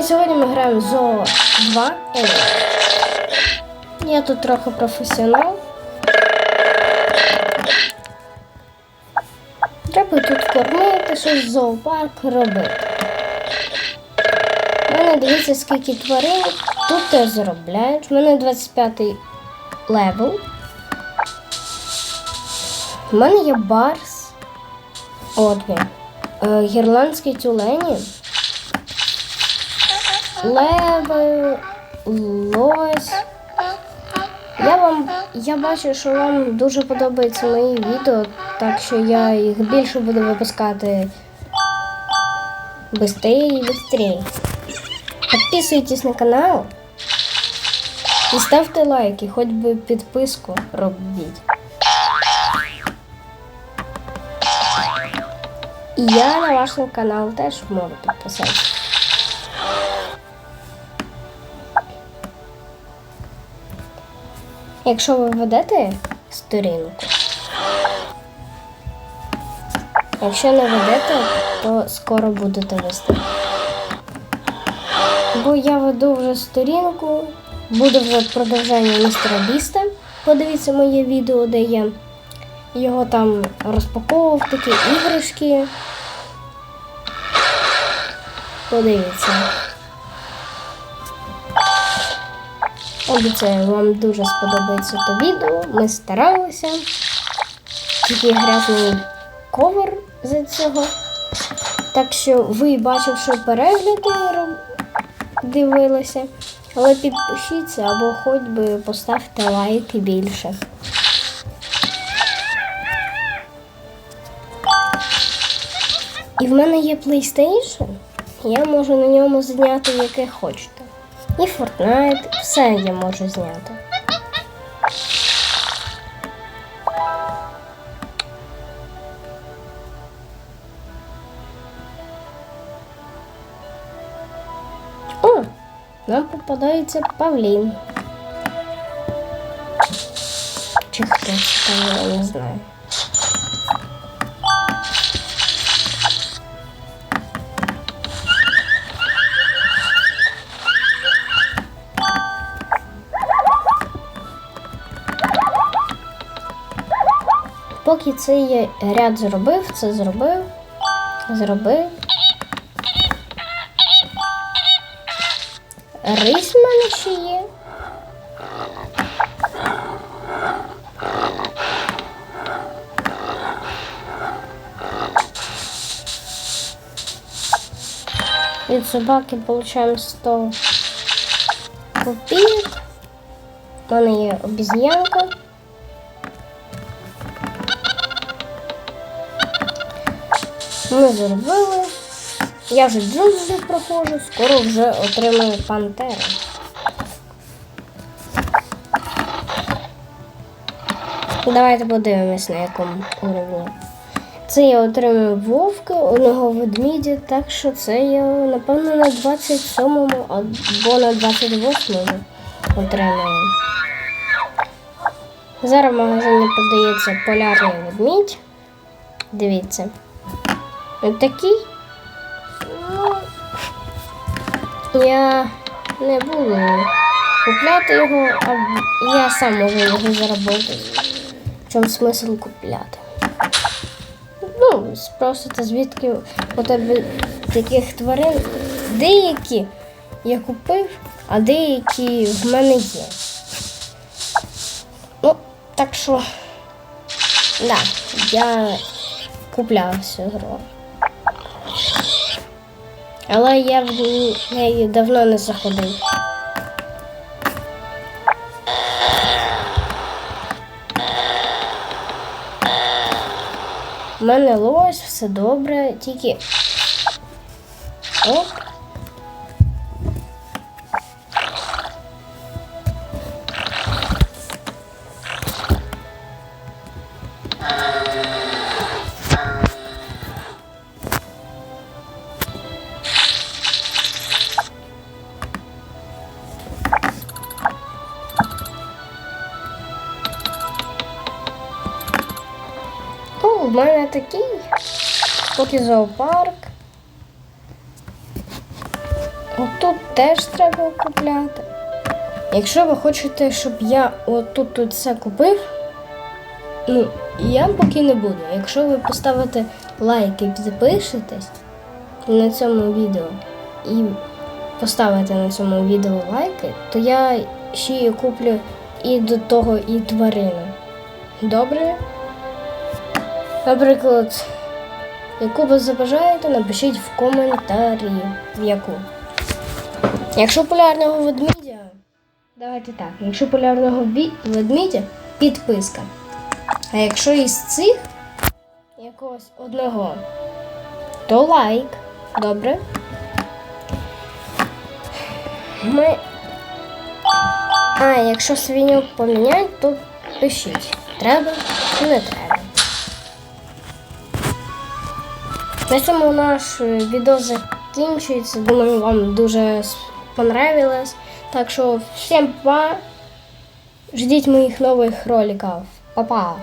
І сьогодні ми граємо Зоо 2 Елі. Я тут трохи професіонал. Треба тут кормити, щось зоопарк робити. У мене дивіться, скільки тварин тут теж заробляють. У мене 25 левел. У мене є барс. От він. Е, гірландські тюлені. Леви, лось. Я вам я бачу, що вам дуже подобаються мої відео, так що я їх більше буду випускати быстрее і быстрее. Підписуйтесь на канал і ставте лайки, хоч би підписку робіть. І я на ваш канал теж можу підписатися. Якщо ви ведете сторінку, якщо не ведете, то скоро будете вести. Бо я веду вже сторінку, буде вже продовження містера Біста. Подивіться моє відео, де я його там розпаковував такі іграшки. Подивіться. Обіцяю, вам дуже сподобається то відео. Ми старалися. Тільки грязний ковер за цього. Так що ви, бачивши перегляди, дивилися. Але підпишіться або хоч би поставте лайки більше. І в мене є PlayStation. Я можу на ньому зняти яке хочете. І Fortnite, все я можу зняти. О, нам попадається Павлін. Чи хто це там, я не знаю. Поки цей ряд зробив, це зробив, зробив. Рис в мене ще є. Від собаки получаємо 100 копійок. У мене є обіз'янка. Ми зробили. Я вже джунглі проходжу, скоро вже отримаю пантеру. Давайте подивимось на якому уровні. Це я отримую вовка, одного ведмідя, так що це я, напевно, на 27-му або на 28-му отримаю. Зараз в магазині продається полярний ведмідь. Дивіться. Такий. Ну, я не буду купляти його, а я сам можу його заробити. В чому смисл купляти? Ну, спросите, звідки у тебе таких тварин. Деякі я купив, а деякі в мене є. Ну, так що, да, я купляв цю гру. Але я в неї давно не заходив. У мене лось, все добре, тільки. Оп. В мене такий. Поки зоопарк. Отут теж треба купляти. Якщо ви хочете, щоб я отут тут все купив, ну, я поки не буду. Якщо ви поставите лайк і підпишетесь на цьому відео і поставите на цьому відео лайки, то я ще куплю і до того і тварину. Добре? Наприклад, яку ви забажаєте, напишіть в коментарі, в яку. Якщо полярного ведмідя, давайте так, якщо полярного ведмідя, підписка. А якщо із цих якогось одного, то лайк. Добре? Ми. А, якщо свиню поміняють, то пишіть. Треба чи не треба. На цьому наш е, відео закінчується. Думаю, вам дуже понравилось. Так що всім па. Ждіть моїх нових роликів. Па-па!